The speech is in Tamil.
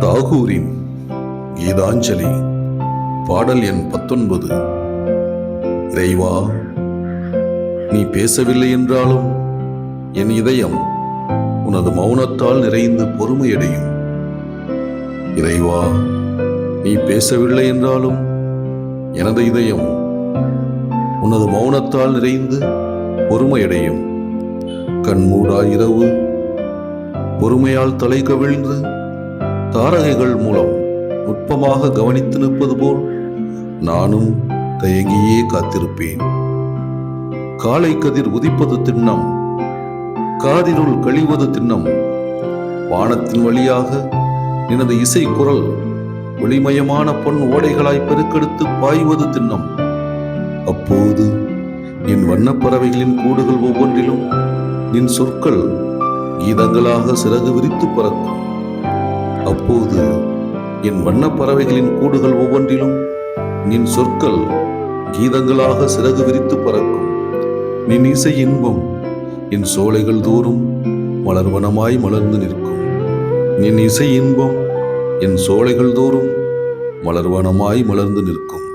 தாகூரின் கீதாஞ்சலி பாடல் எண் பத்தொன்பது. இறைவா நீ பேசவில்லை என்றாலும் என் இதயம் உனது மௌனத்தால் நிறைந்து பொறுமையடையும். இறைவா நீ பேசவில்லை என்றாலும் எனது இதயம் உனது மௌனத்தால் நிறைந்து பொறுமையடையும். கண்மூடா இரவு பொறுமையால் தலை கவிழ்ந்து தாரகைகள் மூலம் நுட்பமாக கவனித்து நிற்பது போல் நானும் தயங்கியே காத்திருப்பேன். காலை கதிர் உதிப்பது திண்ணம் காதினுள் கழிவது திண்ணம். வானத்தின் வழியாக எனது இசை குரல் ஒளிமயமான பொன் ஓடைகளாய் பெருக்கெடுத்து பாய்வது திண்ணம். அப்போது என் வண்ணப்பறவைகளின் கூடுகள் ஒவ்வொன்றிலும் நின் சொற்கள் கீதங்களாக சிறகு விரித்து பறக்கும். அப்போது என் வண்ணப் பறவைகளின் கூடுகள் ஒவ்வொன்றிலும் நின் சொற்கள் கீதங்களாக சிறகு விரித்து பறக்கும். நின் இசை இன்பம் என் சோலைகள் தோறும் மலர்வனமாய் மலர்ந்து நிற்கும். நின் இசை இன்பம் என் சோலைகள் தோறும் மலர்வனமாய் மலர்ந்து நிற்கும்.